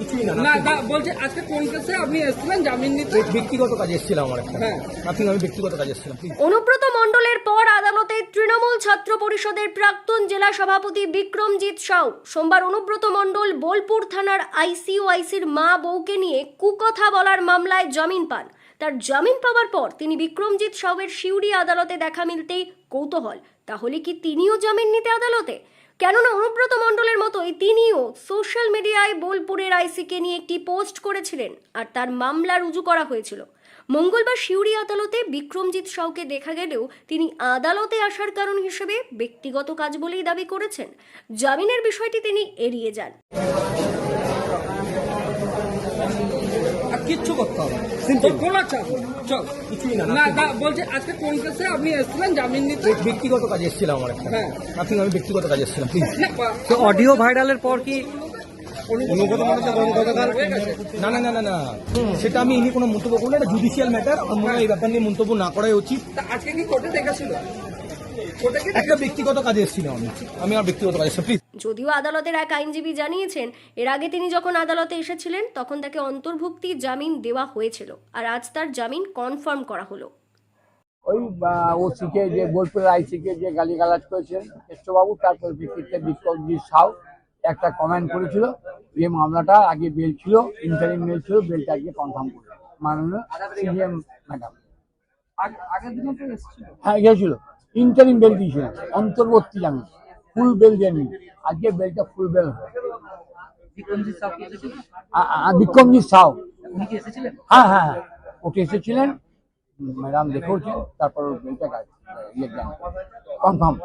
কিছুই না না বলছে আজকে কোন কেসে আপনি এসেছিলেন? জামিন নিতে ব্যক্তিগত কাজে এসেছিলাম আমার একটা। হ্যাঁ। নাথিং আমি ব্যক্তিগত কাজে এসেছিলাম অনুব্রত মণ্ডলের পর আদালতে তৃণমূল ছাত্র পরিষদের প্রাক্তন জেলা সভাপতি বিক্রমজিৎ সাউ। সোমবার অনুব্রত মণ্ডল বোলপুর থানার আইসিওআইসির মা বউকে নিয়ে কুকথা বলার মামলায় জামিন পান। তার জামিন পাওয়ার পর তিনি বিক্রমজিৎ সাউয়ের শিউরি আদালতে দেখা মিলতেই কৌতূহল। তাহলে কি তিনিও জামিন নিতে আদালতে? কেননা অনুব্রত মণ্ডলের মতোই তিনিও সোশ্যাল মিডিয়ায় বোলপুরের আইসিকে নিয়ে একটি পোস্ট করেছিলেন আর তার মামলা রুজু করা হয়েছিল। মঙ্গলবার শিউরি আদালতে বিক্রমজিৎ সাউকে দেখা গেলেও তিনি আদালতে আসার কারণ হিসেবে ব্যক্তিগত কাজ বলেই দাবি করেছেন। জামিনের বিষয়টি তিনি এড়িয়ে যান আর কিচ্ছু করতে হবে. কোনো চাপ চল। কিছুই না না বলছে আজকে কোন কেসে আপনি এসেছিলেন? জামিন নিতে? ব্যক্তিগত কাজে এসেছিলাম আমার একটা। হ্যাঁ। আমি ব্যক্তিগত কাজে এসেছিলাম প্লিজ তো অডিও ভাইরালের পর কি। না না না না না। সেটা আমি ইনি কোনো মন্তব্য করলে এটা জুডিশিয়াল ম্যাটার আমার মনে হয় এই ব্যাপার নিয়ে মন্তব্য না করাই উচিত। আজকে কি কোর্টে দেখেছিল একটা ব্যক্তিগত কাজে এসেছিলাম আমি। আমি আমার ব্যক্তিগত কাজে প্লিজ যদিও আদালতের এক আইনজীবী জানিয়েছেন এর আগে তিনি যখন আদালতে এসেছিলেন তখন তাকে অন্তর্ভুক্তি জামিন দেওয়া হয়েছিল আর আজ তার জামিন কনফার্ম করা হলো। ওই ওসিকে যে বোলপুরের আইসিকে যে গালিগালাজ করেছিলেন কেষ্টবাবু তারপর ভিত্তিতে বিক্রমজিৎ সাউ একটা কমেন্ট করেছিল যে মামলাটা আগে বেল ছিল ইন্টারিম বেল ছিল বেলটা আজকে কনফার্ম করে মাননীয় সিজিএম ম্যাডাম। আগের দিনে তো এসেছিল? হ্যাঁ গেছিল। ইন্টারিম বেল দিয়েছে অন্তর্বর্তী জানি ফুল বেল জানি আজকে বেলটা ফুল বেল বিক্রমজিৎ সাউ হ্যাঁ হ্যাঁ হ্যাঁ ওকে এসেছিলেন ম্যাডাম দেখেওছেন তারপর বেলটা ইয়ে দেন। কনফার্ম